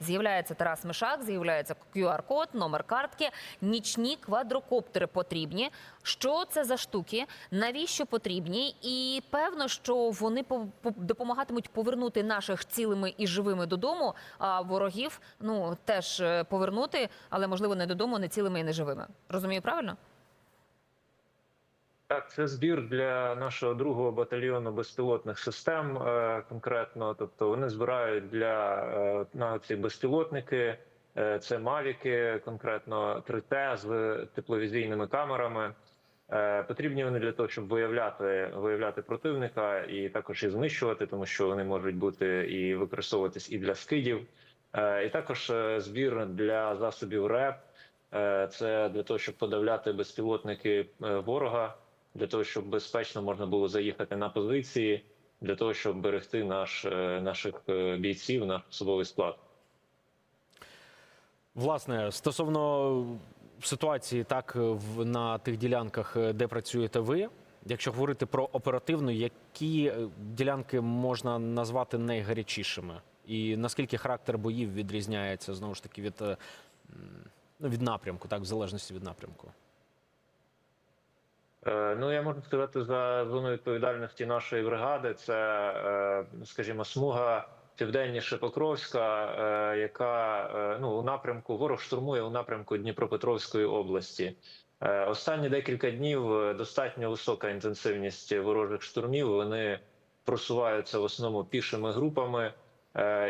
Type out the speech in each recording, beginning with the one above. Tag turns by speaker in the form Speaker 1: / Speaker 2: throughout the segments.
Speaker 1: З'являється Тарас Мишак, з'являється QR-код, номер картки. Нічні квадрокоптери потрібні. Що це за штуки? Навіщо потрібні? І певно, що вони по- по- допомагатимуть повернути наших цілими і живими додому, а ворогів ну теж е, повернути, але можливо не додому, не цілими і не живими. Розумію правильно?
Speaker 2: Так, це збір для нашого другого батальйону безпілотних систем е, конкретно. Тобто вони збирають для е, на ці безпілотники. е, Це мавіки, конкретно 3Т з тепловізійними камерами. Потрібні вони для того, щоб виявляти виявляти противника і також і знищувати, тому що вони можуть бути і використовуватись і для скидів. І також збір для засобів РЕП. Це для того, щоб подавляти безпілотники ворога, для того, щоб безпечно можна було заїхати на позиції, для того, щоб берегти наш, е, наших е, бійців, наш особовий склад.
Speaker 3: Власне, стосовно ситуації, так в на тих ділянках, е, де працюєте ви. Якщо говорити про оперативну, які ділянки можна назвати найгарячішими? І наскільки характер боїв відрізняється знову ж таки від, ну, від напрямку, так, в залежності від напрямку?
Speaker 2: Е, Ну, я можу сказати за зоною відповідальності нашої бригади. Це, е, скажімо, смуга південніше Покровська, е, яка ну у напрямку ворог штурмує у напрямку Дніпропетровської області. Останні декілька днів достатньо висока інтенсивність ворожих штурмів. Вони просуваються в основному пішими групами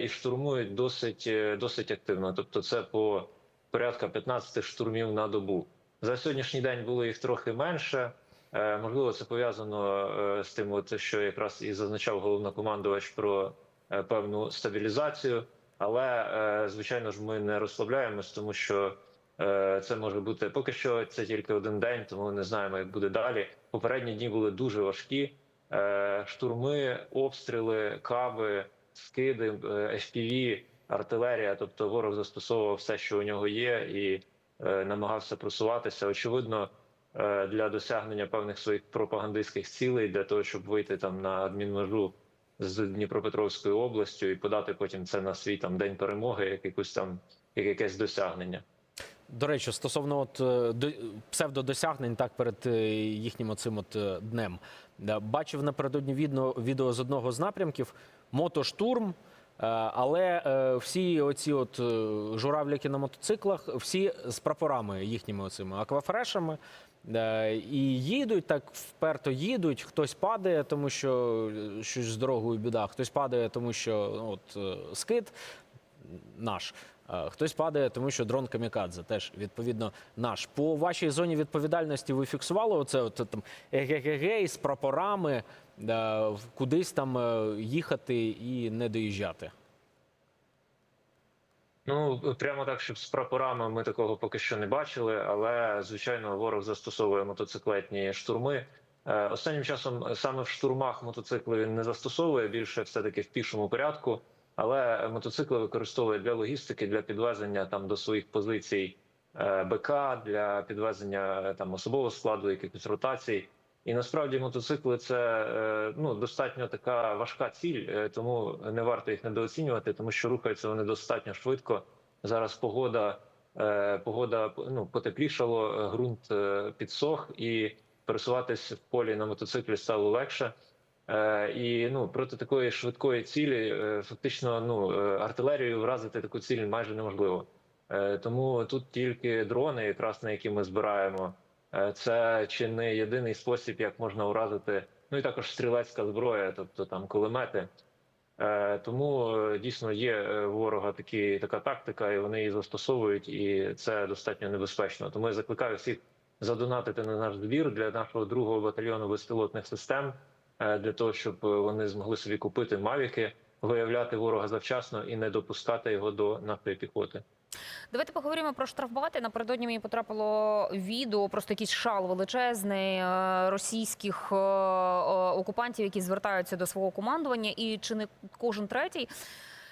Speaker 2: і штурмують досить досить активно. Тобто, це по порядка 15 штурмів на добу. За сьогоднішній день було їх трохи менше. Е, Можливо, це пов'язано е, з тим, що якраз і зазначав головнокомандувач про е, певну стабілізацію. Але звичайно ж, ми не розслабляємось, тому що це може бути поки що. Це тільки один день, тому не знаємо, як буде далі. Попередні дні були дуже важкі. Штурми, обстріли, каби, скиди, FPV, артилерія. Тобто ворог застосовував все, що у нього є, і намагався просуватися. Очевидно, е, для досягнення певних своїх пропагандистських цілей, для того, щоб вийти там на адмінмежу з Дніпропетровською областю і подати потім це на свій там день перемоги, як якусь там як якесь досягнення.
Speaker 3: До речі, стосовно от е, до- псевдодосягнень, так перед е, їхнім оцим от е, днем. Бачив напередодні відео, відео з одного з напрямків мотоштурм. Е, Але е, всі оці от журавляки на мотоциклах, всі з прапорами їхніми оцими аквафрешами. е, І їдуть так вперто їдуть. Хтось падає, тому що е, щось з дорогою біда, хтось падає, тому що ну, от е, скид наш. Е, Хтось падає, тому що дрон камікадзе теж відповідно наш. По вашій зоні відповідальності ви фіксували оце от, там егегегей з прапорами, е, кудись там е, їхати і не доїжджати.
Speaker 2: Ну прямо так, щоб з прапорами ми такого поки що не бачили, але звичайно, ворог застосовує мотоциклетні штурми. Останнім часом саме в штурмах мотоцикли він не застосовує більше, все таки в пішому порядку. Але мотоцикли використовує для логістики, для підвезення там до своїх позицій е, БК, для підвезення е, там особового складу, якихось ротацій. І насправді мотоцикли це е, ну достатньо така важка ціль, тому не варто їх недооцінювати, тому що рухаються вони достатньо швидко. Зараз погода, погода ну потеплішало, ґрунт підсох, і пересуватись в полі на мотоциклі стало легше. Е, І ну проти такої швидкої цілі, е, фактично, ну е, артилерією вразити таку ціль майже неможливо. Тому тут тільки дрони, якраз на які ми збираємо. Це чи не єдиний спосіб, як можна уразити. Ну і також стрілецька зброя, тобто там кулемети. Тому дійсно є ворога такі така тактика, і вони її застосовують, і це достатньо небезпечно. Тому я закликаю всіх задонатити на наш збір для нашого другого батальйону безпілотних систем, для того, щоб вони змогли собі купити мавіки, виявляти ворога завчасно і не допускати його до нашої піхоти.
Speaker 1: Давайте поговоримо про штрафбати. Напередодні мені потрапило відео, просто якийсь шал величезний е, російських е, е, окупантів, які звертаються до свого командування, і чи не кожен третій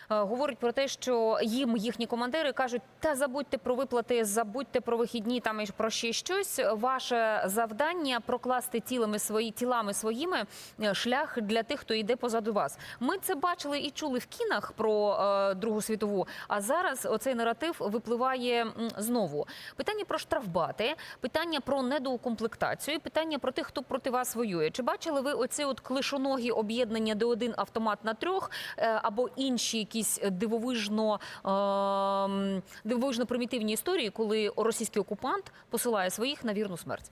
Speaker 1: говорить про те, що їм їхні командири кажуть: та забудьте про виплати, забудьте про вихідні, там і про ще щось. Ваше завдання прокласти тілами свої тілами своїми е, шлях для тих, хто йде позаду вас. Ми це бачили і чули в кінах про е, Другу світову. А зараз оцей наратив випливає знову. Питання про штрафбати, питання про недоукомплектацію, питання про тих, хто проти вас воює. Чи бачили ви оці от клишоногі об'єднання, де один автомат на трьох, е, або інші якісь дивовижно, е, дивовижно примітивні історії, коли російський окупант посилає своїх на вірну смерть?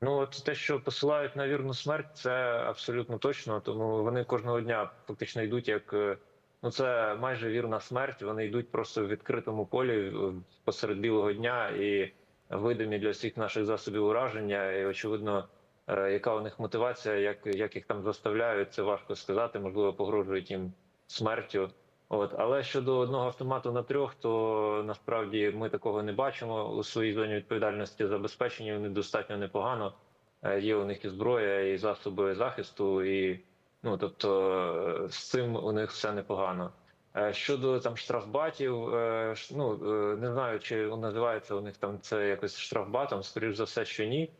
Speaker 2: Ну, от те, що посилають на вірну смерть, це абсолютно точно. Тому вони кожного дня фактично йдуть як е, ну це майже вірна смерть. Вони йдуть просто в відкритому полі посеред білого дня і видимі для всіх наших засобів ураження. І очевидно, яка у них мотивація, як, як їх там заставляють, це важко сказати. Можливо, погрожують їм смертю. От, але щодо одного автомату на трьох, то насправді ми такого не бачимо у своїй зоні відповідальності забезпечені. Вони достатньо непогано. Е, Є у них і зброя, і засоби захисту, і ну тобто е, з цим у них все непогано. Е, Щодо там штрафбатів, е, ну е, не знаю, чи називається у них там це якось штрафбатом. Скоріш за все, що ні.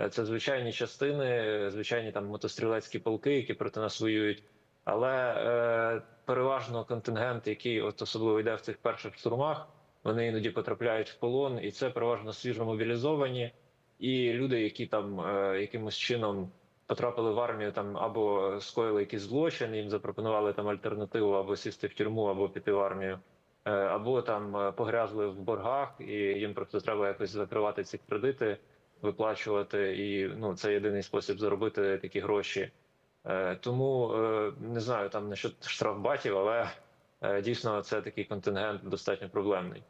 Speaker 2: Е, Це звичайні частини, е, звичайні там мотострілецькі полки, які проти нас воюють. Але е, переважно контингент, який от особливо йде в цих перших штурмах, вони іноді потрапляють в полон, і це переважно свіжо мобілізовані. І люди, які там е, якимось чином потрапили в армію, там або скоїли якийсь злочин, їм запропонували там альтернативу або сісти в тюрму, або піти в армію, е, або там е, погрязли в боргах, і їм просто треба якось закривати ці кредити, виплачувати. І ну це єдиний спосіб заробити такі гроші. Е, Тому е, не знаю там насчет штрафбатів, але е, дійсно це такий контингент достатньо проблемний.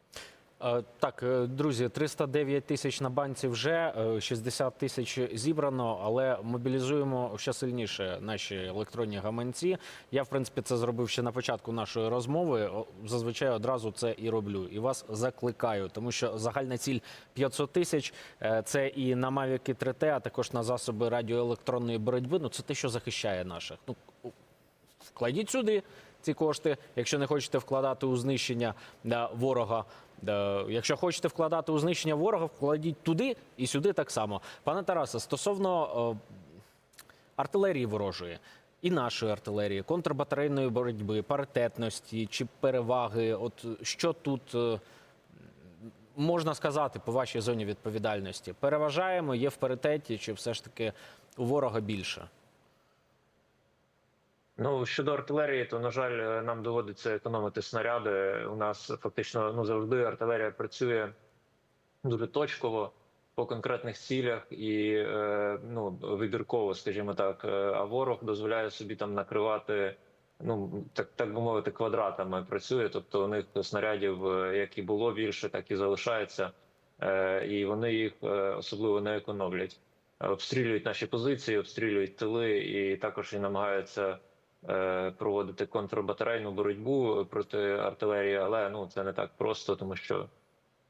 Speaker 3: Е, Так, е, друзі, 309 тисяч на банці вже, е, 60 тисяч зібрано, але мобілізуємо ще сильніше наші електронні гаманці. Я, в принципі, це зробив ще на початку нашої розмови. Зазвичай одразу це і роблю. І вас закликаю, тому що загальна ціль 500 тисяч е, це і на Mavic 3T, а також на засоби радіоелектронної боротьби. Ну, це те, що захищає наших. Ну, вкладіть сюди ці кошти, якщо не хочете вкладати у знищення ворога. Якщо хочете вкладати у знищення ворога, вкладіть туди і сюди так само. Пане Тарасе, стосовно е, артилерії ворожої і нашої артилерії, контрбатарейної боротьби, паритетності чи переваги, от що тут е, можна сказати по вашій зоні відповідальності? Переважаємо, є в паритеті, чи все ж таки у ворога більше?
Speaker 2: Ну щодо артилерії, то на жаль, е, нам доводиться економити снаряди. У нас фактично ну завжди артилерія працює дуже точково по конкретних цілях і е, ну вибірково, скажімо так. Е, А ворог дозволяє собі там накривати. Ну так так би мовити, квадратами працює. Тобто у них снарядів як і було більше, так і залишається, і вони їх особливо не економлять. Обстрілюють наші позиції, обстрілюють тили, і також і намагаються проводити контрбатарейну боротьбу проти артилерії, але ну це не так просто, тому що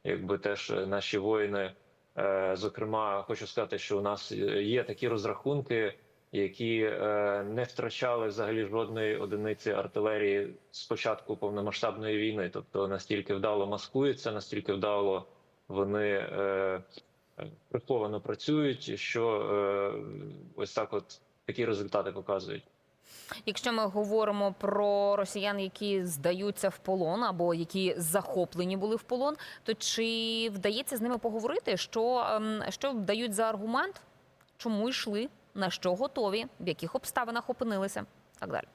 Speaker 2: якби теж наші воїни, е, зокрема, хочу сказати, що у нас є такі розрахунки, які е, не втрачали взагалі жодної одиниці артилерії з початку повномасштабної війни. Тобто настільки вдало маскуються, настільки вдало вони е, приховано працюють, що е, ось так, от такі результати показують.
Speaker 1: Якщо ми говоримо про росіян, які здаються в полон або які захоплені були в полон, то чи вдається з ними поговорити? Що, ем, що дають за аргумент, чому йшли, на що готові, в яких обставинах опинилися? Так далі.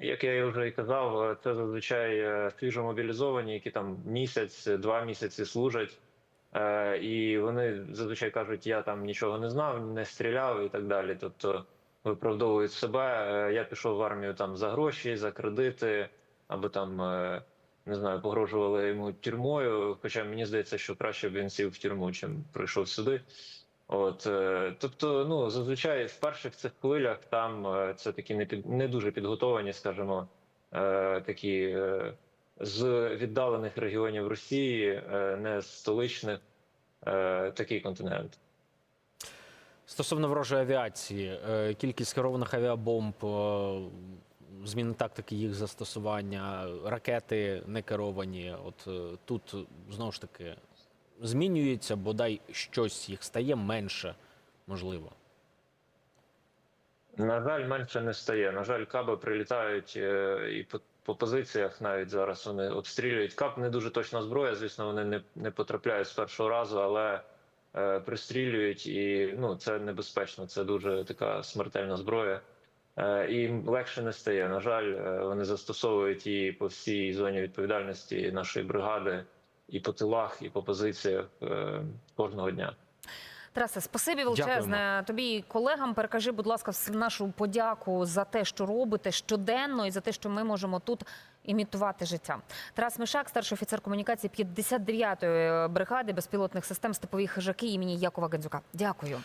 Speaker 2: Як я вже і казав, це зазвичай е, свіжо мобілізовані, які там місяць, два місяці служать, Е, і вони зазвичай кажуть, я там нічого не знав, не стріляв і так далі. Тобто виправдовують себе. Е, Я пішов в армію там за гроші, за кредити, або там е, не знаю, погрожували йому тюрмою. Хоча мені здається, що краще б він сів в тюрму, чим прийшов сюди. От, е, тобто, ну зазвичай в перших цих хвилях там це такі не під не дуже підготовані, скажімо, такі з віддалених регіонів Росії, не з столичних, такий континент.
Speaker 3: Стосовно ворожої авіації, е, кількість керованих авіабомб, е, зміни тактики їх застосування, ракети не керовані. От е, тут знову ж таки змінюється, бодай щось їх стає менше, можливо.
Speaker 2: На жаль, менше не стає. На жаль, каби прилітають і по, по позиціях навіть зараз вони обстрілюють. Каб не дуже точна зброя. Звісно, вони не, не потрапляють з першого разу, але пристрілюють і ну це небезпечно. Це дуже така смертельна зброя. Е, і легше не стає. На жаль, е, вони застосовують її по всій зоні відповідальності нашої бригади, і по тилах, і по позиціях е, кожного дня.
Speaker 1: Тарасе, спасибі величезне тобі і колегам. Перекажи, будь ласка, нашу подяку за те, що робите щоденно, і за те, що ми можемо тут імітувати життя. Тарас Мишак, старший офіцер комунікації 59-ї бригади безпілотних систем степові хижаки імені Якова Гандзюка. Дякую.